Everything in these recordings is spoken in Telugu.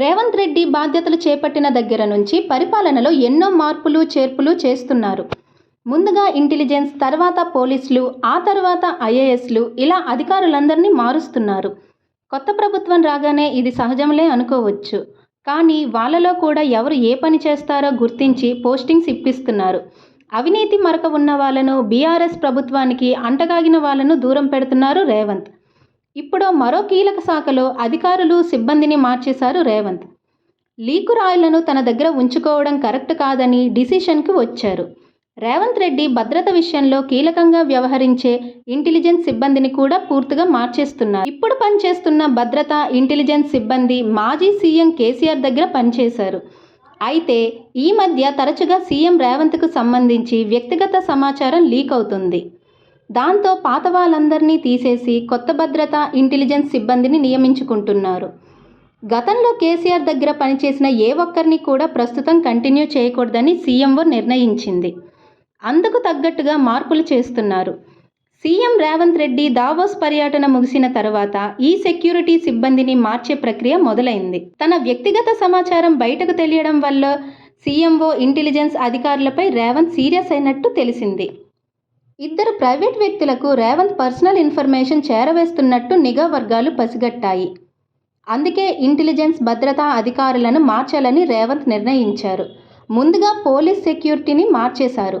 రేవంత్ రెడ్డి బాధ్యతలు చేపట్టిన దగ్గర నుంచి పరిపాలనలో ఎన్నో మార్పులు చేర్పులు చేస్తున్నారు. ముందుగా ఇంటెలిజెన్స్ తర్వాత పోలీసులు ఆ తర్వాత ఐఏఎస్లు ఇలా అధికారులందరినీ మారుస్తున్నారు. కొత్త ప్రభుత్వం రాగానే ఇది సహజంలే అనుకోవచ్చు. కానీ వాళ్ళలో కూడా ఎవరు ఏ పని చేస్తారో గుర్తించి పోస్టింగ్స్ ఇప్పిస్తున్నారు. అవినీతి మరక ఉన్న వాళ్ళను బీఆర్ఎస్ ప్రభుత్వానికి అంటగాగిన వాళ్ళను దూరం పెడుతున్నారు రేవంత్. ఇప్పుడు మరో కీలక శాఖలో అధికారులు సిబ్బందిని మార్చేశారు రేవంత్. లీకు రాయులను తన దగ్గర ఉంచుకోవడం కరెక్ట్ కాదని డిసిషన్కి వచ్చారు. రేవంత్ రెడ్డి భద్రత విషయంలో కీలకంగా వ్యవహరించే ఇంటెలిజెన్స్ సిబ్బందిని కూడా పూర్తిగా మార్చేస్తున్నారు. ఇప్పుడు పనిచేస్తున్న భద్రత ఇంటెలిజెన్స్ సిబ్బంది మాజీ సీఎం కేసీఆర్ దగ్గర పనిచేశారు. అయితే ఈ మధ్య తరచుగా సీఎం రేవంత్కు సంబంధించి వ్యక్తిగత సమాచారం లీక్ అవుతుంది. దాంతో పాత వాళ్ళందరినీ తీసేసి కొత్త భద్రత ఇంటెలిజెన్స్ సిబ్బందిని నియమించుకుంటున్నారు. గతంలో కేసీఆర్ దగ్గర పనిచేసిన ఏ ఒక్కరిని కూడా ప్రస్తుతం కంటిన్యూ చేయకూడదని సీఎంఓ నిర్ణయించింది. అందుకు తగ్గట్టుగా మార్పులు చేస్తున్నారు. సీఎం రేవంత్ రెడ్డి దావోస్ పర్యటన ముగిసిన తర్వాత ఈ సెక్యూరిటీ సిబ్బందిని మార్చే ప్రక్రియ మొదలైంది. తన వ్యక్తిగత సమాచారం బయటకు తెలియడం వల్ల సీఎంఓ ఇంటెలిజెన్స్ అధికారులపై రేవంత్ సీరియస్ అయినట్టు తెలిసింది. ఇద్దరు ప్రైవేట్ వ్యక్తులకు రేవంత్ పర్సనల్ ఇన్ఫర్మేషన్ చేరవేస్తున్నట్టు నిఘా వర్గాలు పసిగట్టాయి. అందుకే ఇంటెలిజెన్స్ భద్రతా అధికారులను మార్చాలని రేవంత్ నిర్ణయించారు. ముందుగా పోలీస్ సెక్యూరిటీని మార్చేశారు.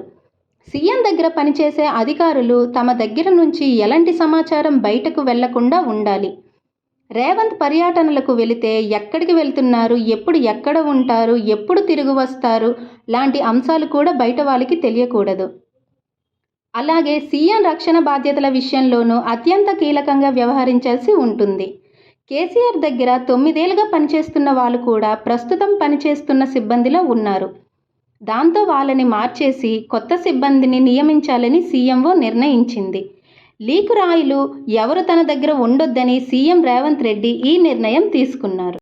సీఎం దగ్గర పనిచేసే అధికారులు తమ దగ్గర నుంచి ఎలాంటి సమాచారం బయటకు వెళ్ళకుండా ఉండాలి. రేవంత్ పర్యటనలకు వెళితే ఎక్కడికి వెళ్తున్నారు ఎప్పుడు ఎక్కడ ఉంటారు ఎప్పుడు తిరిగి వస్తారు లాంటి అంశాలు కూడా బయట వాళ్ళకి తెలియకూడదు. అలాగే సీఎం రక్షణ బాధ్యతల విషయంలోనూ అత్యంత కీలకంగా వ్యవహరించాల్సి ఉంటుంది. కేసీఆర్ దగ్గర తొమ్మిదేళ్ళుగా పనిచేస్తున్న వాళ్ళు కూడా ప్రస్తుతం పనిచేస్తున్న సిబ్బందిలో ఉన్నారు. దాంతో వాళ్ళని మార్చేసి కొత్త సిబ్బందిని నియమించాలని సీఎంఓ నిర్ణయించింది. లీకు రాయిలు ఎవరు తన దగ్గర ఉండొద్దని సీఎం రేవంత్ రెడ్డి ఈ నిర్ణయం తీసుకున్నారు.